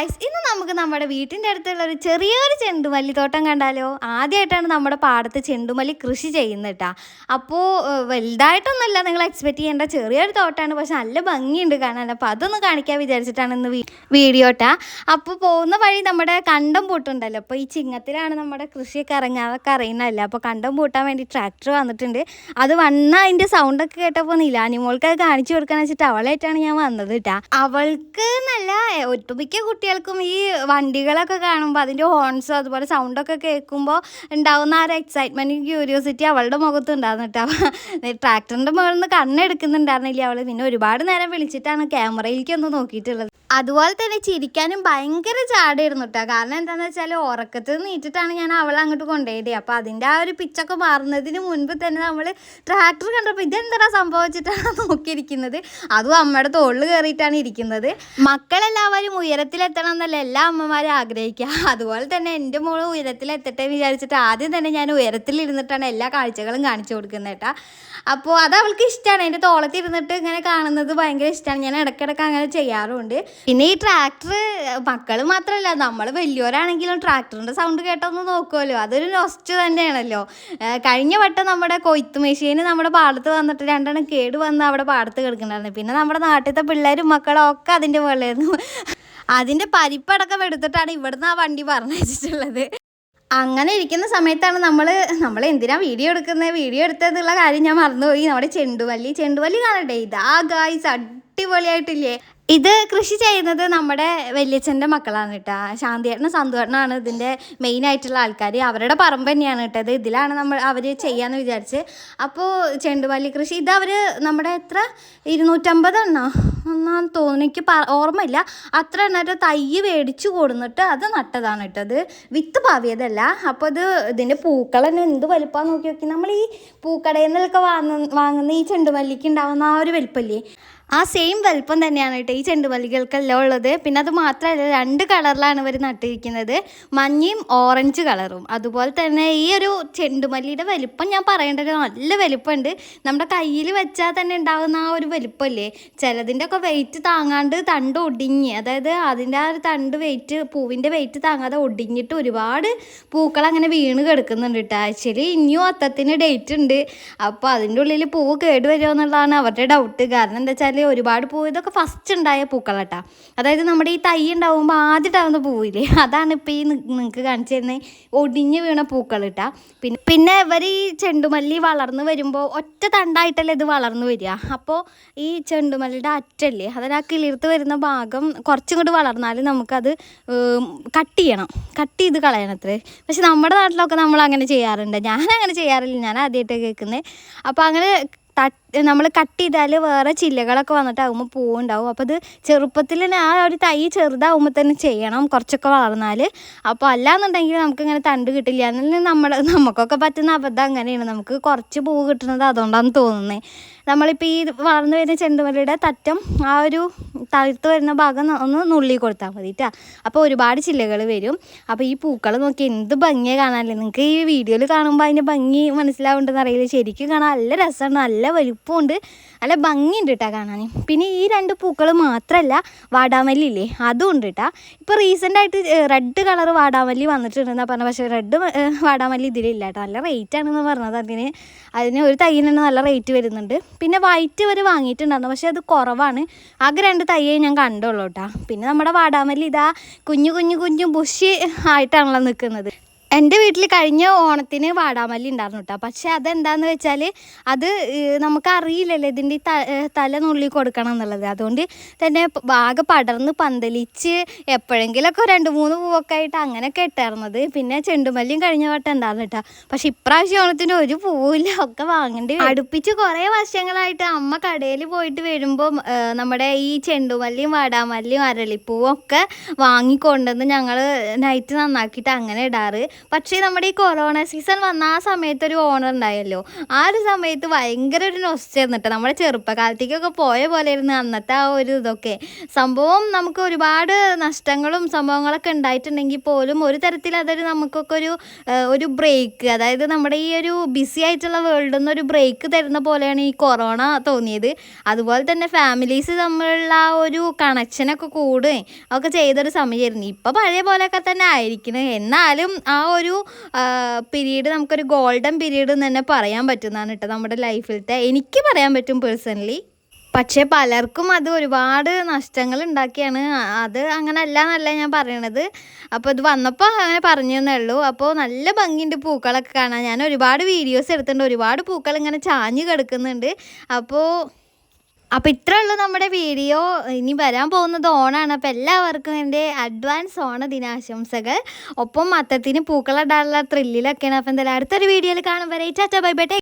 Guys ഇന്ന് നമുക്ക് നമ്മുടെ വീട്ടിന്റെ അടുത്തുള്ള ഒരു ചെറിയൊരു ചെണ്ടുമല്ലി തോട്ടം കണ്ടാലോ? ആദ്യമായിട്ടാണ് നമ്മുടെ പാടത്ത് ചെണ്ടുമല്ലി കൃഷി ചെയ്യുന്നത് അപ്പോൾ വലുതായിട്ടൊന്നുമല്ല നിങ്ങൾ എക്സ്പെക്ട് ചെയ്യേണ്ട ചെറിയൊരു തോട്ടമാണ് പക്ഷെ നല്ല ഭംഗിയുണ്ട് കാണാൻ. അപ്പോൾ അതൊന്ന് കാണിക്കാൻ വിചാരിച്ചിട്ടാണ് ഇന്ന് വീഡിയോ ട്ടാ. അപ്പോൾ പോകുന്ന വഴി നമ്മുടെ കണ്ടം പൂട്ടുണ്ടല്ലോ. അപ്പോൾ ഈ ചിങ്ങത്തിലാണ് നമ്മുടെ കൃഷിയൊക്കെ ഇറങ്ങുക അതൊക്കെ അറിയുന്നതല്ല? അപ്പോൾ കണ്ടം പൂട്ടാൻ വേണ്ടി ട്രാക്ടർ വന്നിട്ടുണ്ട്. അത് വന്ന അതിന്റെ സൗണ്ടൊക്കെ കേട്ടപ്പോൾ നിലാനിമോൾക്ക് അത് കാണിച്ചു കൊടുക്കാന്ന് വെച്ചിട്ട് അവളായിട്ടാണ് ഞാൻ വന്നത് കേട്ടാ അവൾക്ക് നല്ല ഒട്ടുമിക്ക ഒട്ടുമിക്ക കുട്ടികൾക്കും ഈ വണ്ടികളൊക്കെ കാണുമ്പോൾ അതിന്റെ ഹോൺസോ അതുപോലെ സൗണ്ടൊക്കെ കേൾക്കുമ്പോൾ ഉണ്ടാവുന്ന ആ ഒരു എക്സൈറ്റ്മെന്റ് ക്യൂരിയോസിറ്റി അവളുടെ മുഖത്ത് ഉണ്ടായിരുന്നു കേട്ടോ. ട്രാക്ടറിന്റെ മുകളിൽ നിന്ന് കണ്ണെടുക്കുന്നുണ്ടായിരുന്നില്ല അവൾ പിന്നെ ഒരുപാട് നേരം വിളിച്ചിട്ടാണ് ക്യാമറയിലേക്ക് ഒന്ന് നോക്കിയിട്ടുള്ളത്. അതുപോലെ തന്നെ ചിരിക്കാനും ഭയങ്കര ചാടായിരുന്നു കേട്ടോ കാരണം എന്താണെന്ന് വെച്ചാൽ ഉറക്കത്തിൽ നീറ്റിട്ടാണ് ഞാൻ അവളെ അങ്ങോട്ട് കൊണ്ടുപോയത്. അപ്പോൾ അതിന്റെ ആ ഒരു പിച്ചൊക്കെ മാറുന്നതിന് മുൻപ് തന്നെ നമ്മൾ ട്രാക്ടർ കണ്ടപ്പോൾ ഇതെന്താ സംഭവിച്ചിട്ടാണ് നോക്കിയിരിക്കുന്നത്? അതും അമ്മയുടെ തോളിൽ കയറിയിട്ടാണ് ഇരിക്കുന്നത്. മക്കളെല്ലാവരും ഉയരത്തിലെത്തണം എന്നല്ല എല്ലാ അമ്മമാരും ആഗ്രഹിക്കുക അതുപോലെ തന്നെ എന്റെ മോൾ ഉയരത്തിലെത്തട്ടെ വിചാരിച്ചിട്ട് ആദ്യം തന്നെ ഞാൻ ഉയരത്തിലിരുന്നിട്ടാണ് എല്ലാ കാഴ്ചകളും കാണിച്ചു കൊടുക്കുന്നത് കേട്ടോ അപ്പോൾ അത് അവൾക്ക് ഇഷ്ടമാണ് എന്റെ തോളത്തിരുന്നിട്ട് ഇങ്ങനെ കാണുന്നത് ഭയങ്കര ഇഷ്ടമാണ് ഞാൻ ഇടയ്ക്കിടയ്ക്ക് അങ്ങനെ ചെയ്യാറുമുണ്ട് പിന്നെ ഈ ട്രാക്ടർ മക്കൾ മാത്രമല്ല നമ്മൾ വലിയവരാണെങ്കിലും ട്രാക്ടറിന്റെ സൗണ്ട് കേട്ടൊന്ന് നോക്കുമല്ലോ അതൊരു നൊസ്റ്റ് തന്നെയാണല്ലോ. കഴിഞ്ഞ വട്ടം നമ്മുടെ കൊയ്ത്ത് മെഷീന് നമ്മുടെ പാടത്ത് വന്നിട്ട് രണ്ടെണ്ണം കേട് വന്ന് അവിടെ പാടത്ത് കിടക്കുന്നുണ്ടായിരുന്നു. പിന്നെ നമ്മുടെ നാട്ടിലത്തെ പിള്ളേരും മക്കളും ഒക്കെ അതിന്റെ മുകളിലായിരുന്നു. അതിന്റെ പരിപ്പടക്കം എടുത്തിട്ടാണ് ഇവിടുന്ന് ആ വണ്ടി പറഞ്ഞിട്ടുള്ളത് അങ്ങനെ ഇരിക്കുന്ന സമയത്താണ് നമ്മൾ നമ്മൾ എന്തിനാ വീഡിയോ എടുക്കുന്നത് വീഡിയോ എടുത്തതെന്നുള്ള കാര്യം ഞാൻ മറന്നുപോയി. നമ്മുടെ ചെണ്ടുവല്ലി ചെണ്ടുവല്ലി കാണട്ടെ ഇതാ ഗായ്സ് അടിപൊളിയായിട്ടില്ലേ? ഇത് കൃഷി ചെയ്യുന്നത് നമ്മുടെ വല്യച്ഛന്റെ മക്കളാണ് കേട്ടോ. ശാന്തിയേട്ടനും സന്തുവേട്ടനാണ് ഇതിന്റെ മെയിൻ ആയിട്ടുള്ള ആൾക്കാർ അവരുടെ പറമ്പ് തന്നെയാണ് കേട്ടത് ഇതിലാണ് നമ്മൾ അവർ ചെയ്യാന്ന് വിചാരിച്ച്. അപ്പോൾ ചെണ്ടുമല്ലി കൃഷി ഇത് അവർ നമ്മുടെ എത്ര? ഇരുന്നൂറ്റമ്പത് എണ്ണ? എന്നാന്ന് തോന്നുന്നു. എനിക്ക് പ- ഓർമ്മയില്ല. അത്ര എണ്ണത്തെ തൈ മേടിച്ചു കൊടുന്നിട്ട് അത് നട്ടതാണ് കേട്ടത് വിത്ത് പാവിയതല്ല. അപ്പോൾ ഇത് ഇതിന്റെ പൂക്കൾ തന്നെ എന്ത് വലുപ്പമാന്ന് നോക്കി നോക്കി. നമ്മൾ ഈ പൂക്കടയിൽ നിന്നൊക്കെ വാങ്ങുന്ന ഈ ചെണ്ടുമല്ലിക്ക് ഉണ്ടാവുന്ന ആ ഒരു വലുപ്പമില്ലേ ആ സെയിം വലുപ്പം തന്നെയാണ് കേട്ടോ ഈ ചെണ്ടുമല്ലികൾക്കെല്ലാം ഉള്ളത്. പിന്നെ അത് മാത്രമല്ല രണ്ട് കളറിലാണ് ഇവർ നട്ടിരിക്കുന്നത്. മഞ്ഞയും ഓറഞ്ച് കളറും. അതുപോലെ തന്നെ ഈ ഒരു ചെണ്ടുമല്ലിയുടെ വലിപ്പം ഞാൻ പറയേണ്ടത് നല്ല വലിപ്പമുണ്ട്. നമ്മുടെ കയ്യിൽ വെച്ചാൽ തന്നെ ഉണ്ടാകുന്ന ആ ഒരു വലിപ്പമല്ലേ? ചിലതിന്റെ ഒക്കെ വെയിറ്റ് താങ്ങാണ്ട് തണ്ട് ഒടിഞ്ഞ് അതായത് അതിന്റെ ആ ഒരു തണ്ട് വെയിറ്റ് പൂവിന്റെ വെയിറ്റ് താങ്ങാതെ ഒടിഞ്ഞിട്ട് ഒരുപാട് പൂക്കൾ അങ്ങനെ വീണ് കിടക്കുന്നുണ്ട് കേട്ടോ. ആക്ച്വലി ഇനിയും അത്തത്തിന് ഡേറ്റ് ഉണ്ട്. അപ്പോൾ അതിന്റെ ഉള്ളിൽ പൂവ് കേടുവരുമോ എന്നുള്ളതാണ് അവരുടെ ഡൗട്ട് കാരണം എന്താ വെച്ചാൽ ഒരുപാട് പൂവ് ഇതൊക്കെ ഫസ്റ്റ് ഉണ്ടായ പൂക്കളാട്ടാ. അതായത് നമ്മുടെ ഈ തൈ ഉണ്ടാവുമ്പോൾ ആദ്യം ഉണ്ടാവുന്ന പൂവില്ലേ? അതാണ് ഇപ്പോൾ ഈ നിങ്ങൾക്ക് കാണിച്ചു തരുന്നത് ഒടിഞ്ഞ് വീണ പൂക്കൾ ഇട്ടാ പിന്നെ പിന്നെ ഇവർ ഈ ചെണ്ടുമല്ലി വളർന്നു വരുമ്പോൾ ഒറ്റ തണ്ടായിട്ടല്ലേ ഇത് വളർന്നു വരിക? അപ്പോൾ ഈ ചെണ്ടുമല്ലിയുടെ അറ്റല്ലേ അതായത് ആ കിളിർത്ത് വരുന്ന ഭാഗം കുറച്ചും കൂടി വളർന്നാൽ നമുക്കത് കട്ട് ചെയ്യണം. കട്ട് ചെയ്ത് കളയണം കളയണത്രേ. പക്ഷെ നമ്മുടെ നാട്ടിലൊക്കെ നമ്മൾ അങ്ങനെ ചെയ്യാറുണ്ട്. ഞാൻ അങ്ങനെ ചെയ്യാറില്ല. ഞാൻ ആദ്യമായിട്ട് കേൾക്കുന്നത് അപ്പോൾ അങ്ങനെ നമ്മൾ കട്ട് ചെയ്താൽ വേറെ ചില്ലകളൊക്കെ വന്നിട്ടാകുമ്പോൾ പൂവുണ്ടാവും. അപ്പോൾ അത് ചെറുപ്പത്തിൽ തന്നെ ആ ഒരു തൈ ചെറുതാവുമ്പോൾ തന്നെ ചെയ്യണം കുറച്ചൊക്കെ വളർന്നാൽ അപ്പോൾ അല്ലാന്നുണ്ടെങ്കിൽ നമുക്കിങ്ങനെ തണ്ട് കിട്ടില്ല. എന്നാൽ നമ്മൾ നമുക്കൊക്കെ പറ്റുന്ന അബദ്ധം അങ്ങനെയാണ്. നമുക്ക് കുറച്ച് പൂവ് കിട്ടുന്നത് അതുകൊണ്ടാണെന്ന് തോന്നുന്നത് നമ്മളിപ്പോൾ ഈ വളർന്നു വരുന്ന ചെണ്ടുമല്ലിയുടെ തറ്റം ആ ഒരു തവിർത്ത് വരുന്ന ഭാഗം ഒന്ന് നുള്ളി കൊടുത്താൽ മതി കേട്ടോ അപ്പോൾ ഒരുപാട് ചില്ലകൾ വരും. അപ്പോൾ ഈ പൂക്കൾ നോക്കി എന്ത് ഭംഗിയെ കാണാനല്ലേ. നിങ്ങൾക്ക് ഈ വീഡിയോയിൽ കാണുമ്പോൾ അതിന്റെ ഭംഗി മനസ്സിലാവുണ്ടെന്ന് അറിയില്ല. ശരിക്കും കാണാൻ നല്ല രസമാണ് നല്ല വലുപ്പമുണ്ട് നല്ല ഭംഗിയുണ്ട് കേട്ടോ കാണാൻ പിന്നെ ഈ രണ്ട് പൂക്കൾ മാത്രമല്ല വാടാമല്ലി ഇല്ലേ അതും ഉണ്ട് കേട്ടോ ഇപ്പോൾ റീസെന്റായിട്ട് റെഡ് കളർ വാടാമല്ലി വന്നിട്ടുണ്ടെന്നാ പറഞ്ഞത്. പക്ഷേ റെഡ് വാടാമല്ലി ഇതിലില്ല കേട്ടോ നല്ല റേറ്റ് ആണെന്ന് പറഞ്ഞത് അതിന്. അതിന് ഒരു തൈയിന് തന്നെ നല്ല റേറ്റ് വരുന്നുണ്ട്. പിന്നെ വൈറ്റ് വരെ വാങ്ങിയിട്ടുണ്ടായിരുന്നു. പക്ഷേ അത് കുറവാണ്. ആകെ രണ്ട് തയ്യേ ഞാൻ കണ്ടുള്ളൂ കേട്ടോ പിന്നെ നമ്മുടെ വാടാമല്ലി ഇതാ കുഞ്ഞു കുഞ്ഞു കുഞ്ഞു ബുഷി ആയിട്ടാണല്ലോ നിൽക്കുന്നത് എന്റെ വീട്ടിൽ കഴിഞ്ഞ ഓണത്തിന് വാടാമല്ലി ഉണ്ടായിരുന്നു കേട്ടോ പക്ഷേ അതെന്താന്ന് വെച്ചാൽ അത് നമുക്ക് അറിയില്ലല്ലോ ഇതിന്റെ തല നുള്ളി കൊടുക്കണം എന്നുള്ളത്. അതുകൊണ്ട് തന്നെ ആകെ പടർന്ന് പന്തലിച്ച് എപ്പോഴെങ്കിലൊക്കെ രണ്ട് മൂന്ന് പൂവൊക്കെ ആയിട്ട് അങ്ങനെയൊക്കെ ഇട്ടായിരുന്നത് പിന്നെ ചെണ്ടുമല്ലിയും കഴിഞ്ഞ വട്ടം ഉണ്ടായിരുന്നു കേട്ടോ പക്ഷെ ഇപ്രാവശ്യം ഓണത്തിന് ഒരു പൂവില്ല ഒക്കെ വാങ്ങേണ്ടി. അടുപ്പിച്ച് കുറേ വർഷങ്ങളായിട്ട് അമ്മ കടയിൽ പോയിട്ട് വരുമ്പോൾ നമ്മുടെ ഈ ചെണ്ടുമല്ലിയും വാടാമല്ലിയും അരളിപ്പൂവും ഒക്കെ വാങ്ങിക്കൊണ്ടുവന്ന് ഞങ്ങൾ നൈറ്റ് നന്നാക്കിയിട്ട് അങ്ങനെ ഇടാറ്. പക്ഷേ നമ്മുടെ ഈ കൊറോണ സീസൺ വന്ന ആ സമയത്ത് ഒരു ഓണർ ഉണ്ടായല്ലോ. ആ ഒരു സമയത്ത് ഭയങ്കര ഒരു നൊസ്റ്റ എന്നിട്ട് നമ്മുടെ ചെറുപ്പകാലത്തേക്കൊക്കെ പോയ പോലെ ഇരുന്ന് അന്നത്തെ ആ ഒരു ഇതൊക്കെ. സംഭവം നമുക്ക് ഒരുപാട് നഷ്ടങ്ങളും സംഭവങ്ങളൊക്കെ ഉണ്ടായിട്ടുണ്ടെങ്കിൽ പോലും ഒരു തരത്തിൽ അതൊരു നമുക്കൊക്കെ ഒരു ഒരു ബ്രേക്ക് അതായത് നമ്മുടെ ഈ ഒരു ബിസി ആയിട്ടുള്ള വേൾഡിൽ നിന്ന് ഒരു ബ്രേക്ക് തരുന്ന പോലെയാണ് ഈ കൊറോണ തോന്നിയത്. അതുപോലെ തന്നെ ഫാമിലീസ് തമ്മിലുള്ള ആ ഒരു കണക്ഷനൊക്കെ കൂടുകയും ഒക്കെ ചെയ്തൊരു സമയമായിരുന്നു. ഇപ്പം പഴയ പോലെയൊക്കെ തന്നെ ആയിരിക്കണം. എന്നാലും ആ ഒരു പീരീഡ് നമുക്കൊരു ഗോൾഡൻ പീരീഡ് എന്ന് തന്നെ പറയാൻ പറ്റുന്നതാണ് കേട്ടോ നമ്മുടെ ലൈഫിലത്തെ എനിക്ക് പറയാൻ പറ്റും പേഴ്സണലി പക്ഷേ പലർക്കും അത് ഒരുപാട് നഷ്ടങ്ങൾ ഉണ്ടാക്കിയാണ്. അത് അങ്ങനെ അല്ല എന്നല്ല ഞാൻ പറയണത്. അപ്പോൾ ഇത് വന്നപ്പോൾ അങ്ങനെ പറഞ്ഞു എന്നേ ഉള്ളൂ. അപ്പോൾ നല്ല ഭംഗിയുണ്ട് പൂക്കളൊക്കെ കാണാൻ. ഞാൻ ഒരുപാട് വീഡിയോസ് എടുത്തിട്ടുണ്ട്. ഒരുപാട് പൂക്കൾ ഇങ്ങനെ ചാഞ്ഞ് കിടക്കുന്നുണ്ട്. അപ്പോൾ അപ്പോൾ ഇത്രേ ഉള്ളൂ നമ്മുടെ വീഡിയോ. ഇനി വരാൻ പോകുന്നത് ഓണാണ്. അപ്പോൾ എല്ലാവർക്കും എന്റെ അഡ്വാൻസ് ഓണ ദിനാശംസകൾ. ഒപ്പം മത്തത്തിന് പൂക്കളിടാനുള്ള ത്രില്ലിലൊക്കെയാണ് അപ്പോൾ എന്തായാലും അടുത്തൊരു വീഡിയോയിൽ കാണും. വരെ ചാച്ച ബൈ ബൈ